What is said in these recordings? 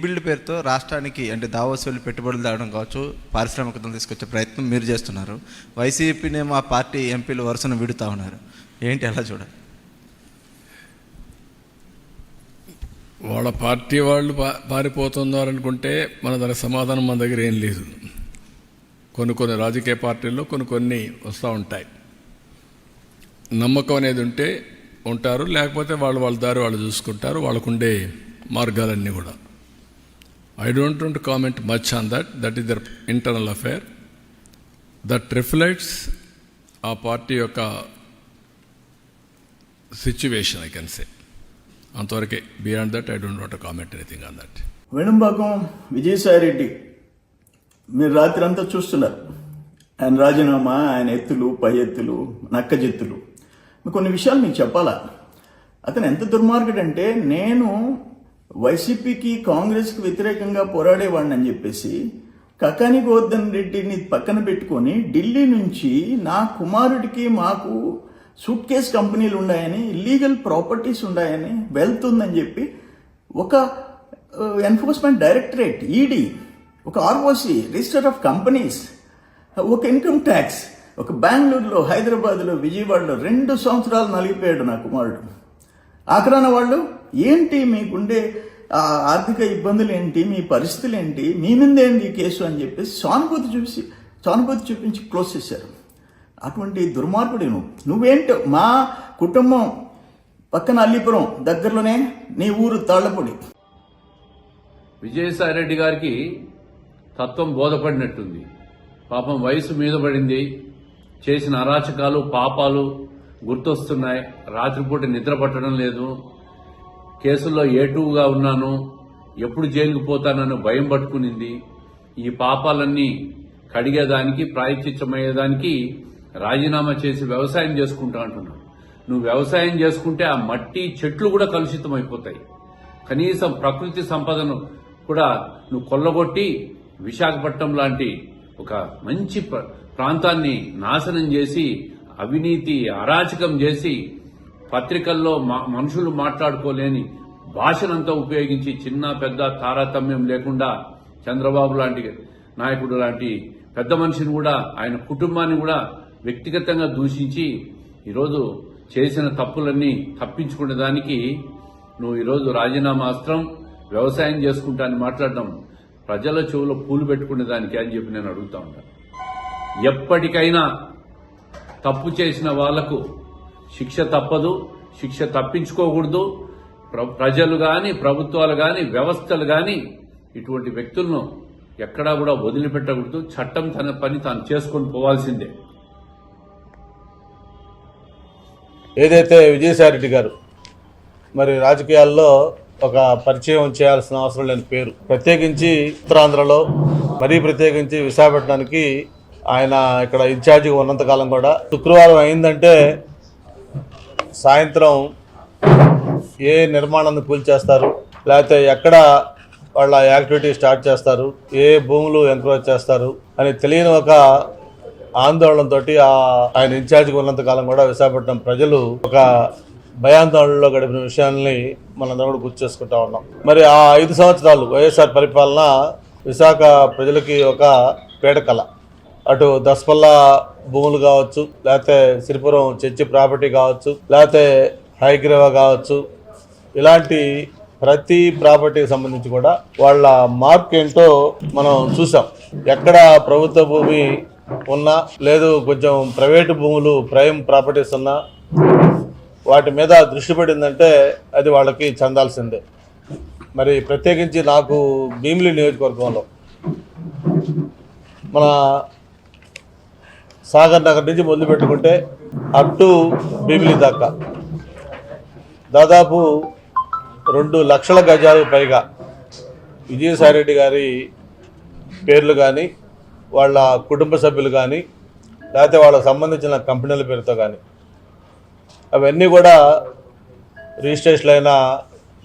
Rebuild పేరుతో రాష్ట్రానికి అంటే దావోస్ వెళ్ళి పెట్టుబడులు తేవడం కావచ్చు పారిశ్రామికతను తీసుకొచ్చే ప్రయత్నం మీరు చేస్తున్నారు. వైసీపీనేమో ఆ పార్టీ ఎంపీలు వరుసను విడుతూ ఉన్నారు. ఏంటి ఎలా చూడాలి? వాళ్ళ పార్టీ వాళ్ళు పా పారిపోతున్నారనుకుంటే మన దానికి సమాధానం మన దగ్గర ఏం లేదు. కొన్ని కొన్ని రాజకీయ పార్టీల్లో కొన్ని కొన్ని వస్తూ ఉంటాయి. నమ్మకం అనేది ఉంటే ఉంటారు లేకపోతే వాళ్ళు వాళ్ళ దారి వాళ్ళు చూసుకుంటారు వాళ్ళకుండే మార్గాలన్నీ కూడా. I don't want comment much on that that is their internal affair that reflects ఆ పార్టీ యొక్క సిచ్యువేషన్ ఐ కెన్ సే అంతవరకే beyond that I don't want comment anything on that Venumbakam Vijayasai Reddy మీరు రాత్రి అంతా చూస్తున్నారు. ఆయన రాజీనామా ఆయన ఎత్తులు పై ఎత్తులు నక్కజెత్తులు కొన్ని విషయాలు మీకు చెప్పాలా? అతను ఎంత దుర్మార్గుడంటే నేను వైసీపీకి కాంగ్రెస్కి వ్యతిరేకంగా పోరాడేవాడిని అని చెప్పేసి కకాని గోవర్ధన్ రెడ్డిని పక్కన పెట్టుకొని ఢిల్లీ నుంచి నా కుమారుడికి మాకు సూట్ కేస్ కంపెనీలు ఉన్నాయని ఇల్లీగల్ ప్రాపర్టీస్ ఉన్నాయని వెళ్తుందని చెప్పి ఒక ఎన్ఫోర్స్మెంట్ డైరెక్టరేట్ ఈడీ ఒక ఆర్ఓసి రిజిస్టర్ ఆఫ్ కంపెనీస్ ఒక ఇన్కమ్ ట్యాక్స్ ఒక బెంగళూరులో హైదరాబాద్లో విజయవాడలో రెండు సంవత్సరాలు నలిగిపోయాడు నా కుమారుడు. ఆఖరాన వాళ్ళు ఏంటి మీకుండే ఆర్థిక ఇబ్బందులు ఏంటి మీ పరిస్థితులు ఏంటి మీ మీద ఏంటి ఈ కేసు అని చెప్పేసి సానుభూతి చూసి సానుభూతి చూపించి క్లోజ్ చేశారు. అటువంటి దుర్మార్గుడు నువ్వు. నువ్వేంటో? మా కుటుంబం పక్కన అల్లిపురం దగ్గరలోనే నీ ఊరు తాళ్ళపొడి విజయసాయిరెడ్డి గారికి తత్వం బోధపడినట్టుంది. పాపం వయసు మీద పడింది. చేసిన అరాచకాలు పాపాలు గుర్తొస్తున్నాయి. రాత్రిపూట నిద్ర పట్టడం లేదు. కేసుల్లో ఏటుగా ఉన్నాను ఎప్పుడు జైలుకు పోతానని భయం పట్టుకునింది. ఈ పాపాలన్నీ కడిగేదానికి ప్రాయశ్చిత్తమయ్యేదానికి రాజీనామా చేసి వ్యవసాయం చేసుకుంటా అంటున్నాను నువ్వు వ్యవసాయం చేసుకుంటే ఆ మట్టి చెట్లు కూడా కలుషితం అయిపోతాయి కనీసం ప్రకృతి సంపదను కూడా నువ్వు కొల్లగొట్టి విశాఖపట్నం లాంటి ఒక మంచి ప్రాంతాన్ని నాశనం చేసి అవినీతి అరాచకం చేసి పత్రికల్లో మనుషులు మాట్లాడుకోలేని భాషనంతా ఉపయోగించి చిన్న పెద్ద తారతమ్యం లేకుండా చంద్రబాబు లాంటి నాయకుడు లాంటి పెద్ద మనిషిని కూడా ఆయన కుటుంబాన్ని కూడా వ్యక్తిగతంగా దూషించి ఈరోజు చేసిన తప్పులన్నీ తప్పించుకునే దానికి నువ్వు ఈరోజు రాజీనామా అస్త్రం వ్యవసాయం చేసుకుంటా అని మాట్లాడడం ప్రజల చెవులో పూలు పెట్టుకునే దానికి అని చెప్పి నేను అడుగుతా ఉంటాను ఎప్పటికైనా తప్పు చేసిన వాళ్ళకు శిక్ష తప్పదు శిక్ష తప్పించుకోకూడదు. ప్ర- ప్రజలు కానీ ప్రభుత్వాలు కానీ వ్యవస్థలు కానీ ఇటువంటి వ్యక్తులను ఎక్కడా కూడా వదిలిపెట్టకూడదు. చట్టం తన పని తాను చేసుకొని పోవాల్సిందే. ఏదైతే విజయసాయిరెడ్డి గారు మరి రాజకీయాల్లో ఒక పరిచయం చేయాల్సిన అవసరం లేని పేరు ప్రత్యేకించి ఉత్తరాంధ్రలో మరీ ప్రత్యేకించి విశాఖపట్నానికి ఆయన ఇక్కడ ఇన్ఛార్జిగా ఉన్నంతకాలం కూడా శుక్రవారం అయిందంటే సాయంత్రం ఏ నిర్మాణాన్ని కూల్చేస్తారు? లేకపోతే ఎక్కడ వాళ్ళ యాక్టివిటీ స్టార్ట్ చేస్తారు? ఏ భూములు ఎంక్రోచ్ చేస్తారు? అని తెలియని ఒక ఆందోళనతో ఆయన ఇన్ఛార్జిగా ఉన్నంత కాలం కూడా విశాఖపట్నం ప్రజలు ఒక భయాందోళనలో గడిపిన విషయాల్ని మనందరం కూడా గుర్తు చేసుకుంటా ఉన్నాం. మరి ఆ ఐదు సంవత్సరాలు వైఎస్ఆర్ పరిపాలన విశాఖ ప్రజలకి ఒక పీడకల. అటు దసపల్లా భూములు కావచ్చు లేకపోతే సిరిపురం చర్చి ప్రాపర్టీ కావచ్చు లేకపోతే హైగ్రేవా కావచ్చు ఇలాంటి ప్రతి ప్రాపర్టీకి సంబంధించి కూడా వాళ్ళ మార్క్ ఏంటో మనం చూసాం. ఎక్కడ ప్రభుత్వ భూమి ఉన్నా లేదు కొంచెం ప్రైవేటు భూములు ప్రైమ్ ప్రాపర్టీస్ ఉన్నా వాటి మీద దృష్టి పడిందంటే అది వాళ్ళకి చెందాల్సిందే. మరి ప్రత్యేకించి నాకు భీమిలి నియోజకవర్గంలో మన సాగర్ నగర్ నుంచి మొదలు పెట్టుకుంటే అప్ టు భీమిలి దాకా. దాదాపు రెండు లక్షల గజాలకు పైగా విజయసాయిరెడ్డి గారి పేర్లు కానీ వాళ్ళ కుటుంబ సభ్యులు కానీ లేకపోతే వాళ్ళకి సంబంధించిన కంపెనీల పేరుతో కానీ అవన్నీ కూడా రిజిస్ట్రేషన్ అయిన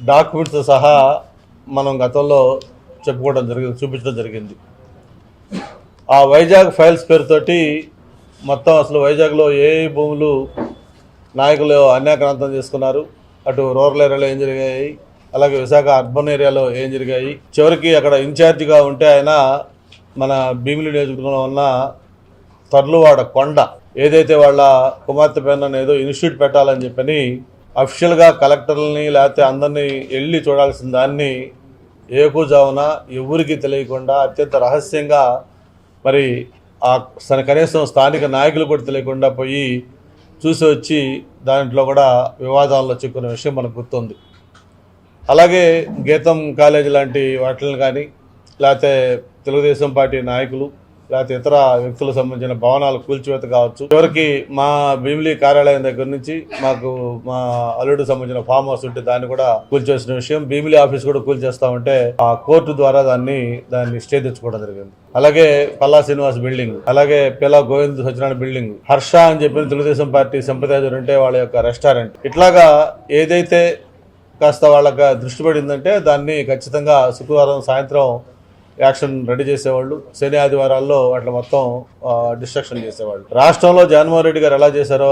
డాక్యుమెంట్స్ సహా మనం గతంలో చెప్పుకోవడం జరిగింది చూపించడం జరిగింది. ఆ వైజాగ్ ఫైల్స్ పేరుతోటి మొత్తం అసలు వైజాగ్లో ఏ భూములు నాయకులు అన్యాక్రాంతం చేసుకున్నారు? అటు రూరల్ ఏరియాలో ఏం జరిగాయి? అలాగే విశాఖ అర్బన్ ఏరియాలో ఏం జరిగాయి? చివరికి అక్కడ ఇన్ఛార్జిగా ఉంటే ఆయన మన భీమిలి నియోజకవర్గంలో ఉన్న తర్లువాడ కొండ ఏదైతే వాళ్ళ కుమార్తె పైన ఏదో ఇన్స్టిట్యూట్ పెట్టాలని చెప్పని అఫిషియల్గా కలెక్టర్లని లేకపోతే అందరినీ వెళ్ళి చూడాల్సిన దాన్ని ఏకుజామున ఎవరికి తెలియకుండా అత్యంత రహస్యంగా మరి ఆ కనీసం స్థానిక నాయకులు కూడా తెలియకుండా పోయి చూసి వచ్చి దాంట్లో కూడా వివాదాల్లో చిక్కున్న విషయం మనకు గుర్తుంది. అలాగే గీతం కాలేజీ లాంటి వాటిని కానీ లేకపోతే తెలుగుదేశం పార్టీ నాయకులు లేకపోతే ఇతర వ్యక్తులకు సంబంధించిన భవనాలు కూల్చివేత కావచ్చు. చివరికి మా భీమిలీ కార్యాలయం దగ్గర నుంచి మాకు మా అల్లుడు సంబంధించిన ఫామ్ హౌస్ ఉంటే దాన్ని కూడా కూల్చేసిన విషయం. భీమిలి ఆఫీస్ కూడా కూల్చేస్తామంటే ఆ కోర్టు ద్వారా దాన్ని దాన్ని స్టే తెచ్చుకోవడం జరిగింది. అలాగే పల్లా శ్రీనివాస్ బిల్డింగ్ అలాగే పిల్ల గోవింద్ సత్యనారాయణ బిల్డింగ్ హర్ష అని చెప్పిన తెలుగుదేశం పార్టీ సంప్రదాయాలు ఉంటే వాళ్ళ యొక్క రెస్టారెంట్. ఇట్లాగా ఏదైతే కాస్త వాళ్ళకి దృష్టి పడిందంటే దాన్ని ఖచ్చితంగా శుక్రవారం సాయంత్రం యాక్షన్ రెడీ చేసేవాళ్ళు. శని ఆదివారాల్లో అట్లా మొత్తం డిస్ట్రక్షన్ చేసేవాళ్ళు. రాష్ట్రంలో జగన్మోహన్ రెడ్డి గారు ఎలా చేశారో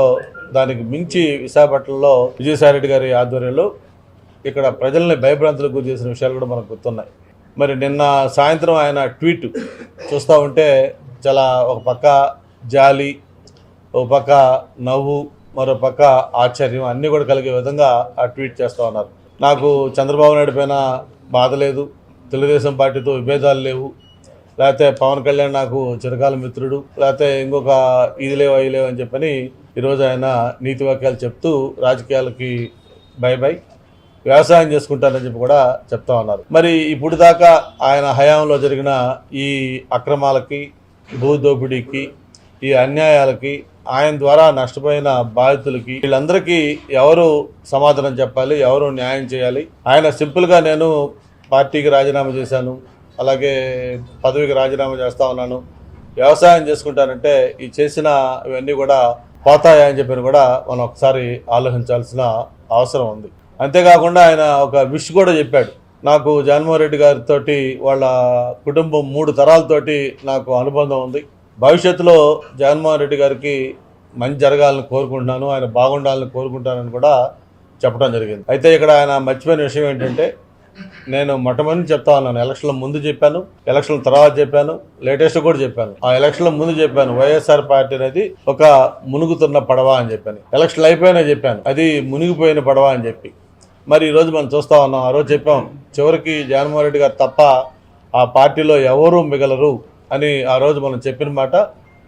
దానికి మించి విశాఖపట్నంలో విజయసాయి రెడ్డి గారి ఆధ్వర్యంలో ఇక్కడ ప్రజల్ని భయభ్రాంతులకు గురి చేసిన విషయాలు కూడా మనకు గుర్తున్నాయి. మరి నిన్న సాయంత్రం ఆయన ట్వీట్ చూస్తూ ఉంటే చాలా ఒక పక్క జాలి ఒక పక్క నవ్వు మరో పక్క ఆశ్చర్యం అన్నీ కూడా కలిగే విధంగా ఆ ట్వీట్ చేస్తూ ఉన్నారు. నాకు చంద్రబాబు నాయుడు పైన బాధ లేదు. తెలుగుదేశం పార్టీతో విభేదాలు లేవు. లేకపోతే పవన్ కళ్యాణ్ నాకు చిరకాల మిత్రుడు. లేకపోతే ఇంకొక ఇది లేవు అవి లేవు అని చెప్పని ఈరోజు ఆయన నీతి వాక్యాలు చెప్తూ రాజకీయాలకి బై బై వ్యవసాయం చేసుకుంటానని చెప్పి కూడా చెప్తా ఉన్నారు. మరి ఇప్పుడు దాకా ఆయన హయాంలో జరిగిన ఈ అక్రమాలకి భూదోపిడీకి ఈ అన్యాయాలకి ఆయన ద్వారా నష్టపోయిన బాధితులకి వీళ్ళందరికీ ఎవరు సమాధానం చెప్పాలి ఎవరు న్యాయం చేయాలి? ఆయన సింపుల్గా నేను పార్టీకి రాజీనామా చేశాను అలాగే పదవికి రాజీనామా చేస్తా ఉన్నాను. వ్యవసాయం చేసుకుంటానంటే ఈ చేసిన ఇవన్నీ కూడా పోతాయా అని చెప్పి కూడా మనం ఒకసారి ఆలోచించాల్సిన అవసరం ఉంది. అంతేకాకుండా ఆయన ఒక విష్ కూడా చెప్పాడు. నాకు జగన్మోహన్ రెడ్డి గారితో వాళ్ళ కుటుంబం మూడు తరాలతోటి నాకు అనుబంధం ఉంది. భవిష్యత్తులో జగన్మోహన్ రెడ్డి గారికి మంచి జరగాలని కోరుకుంటున్నాను ఆయన బాగుండాలని కోరుకుంటానని కూడా చెప్పడం జరిగింది. అయితే ఇక్కడ ఆయన మర్చిపోయిన విషయం ఏంటంటే నేను మొట్టమొదటి చెప్తా ఉన్నాను ఎలక్షన్ల ముందు చెప్పాను ఎలక్షన్ల తర్వాత చెప్పాను లేటెస్ట్ కూడా చెప్పాను. ఆ ఎలక్షన్ల ముందు చెప్పాను వైఎస్ఆర్ పార్టీ అనేది ఒక మునుగుతున్న పడవ అని చెప్పాను. ఎలక్షన్లు అయిపోయినా చెప్పాను అది మునిగిపోయిన పడవ అని చెప్పి. మరి ఈరోజు మనం చూస్తా ఉన్నాం ఆ రోజు చెప్పాం చివరికి జగన్మోహన్ రెడ్డి గారు తప్ప ఆ పార్టీలో ఎవరూ మిగలరు అని ఆ రోజు మనం చెప్పిన మాట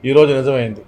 ఈరోజు నిజమైంది.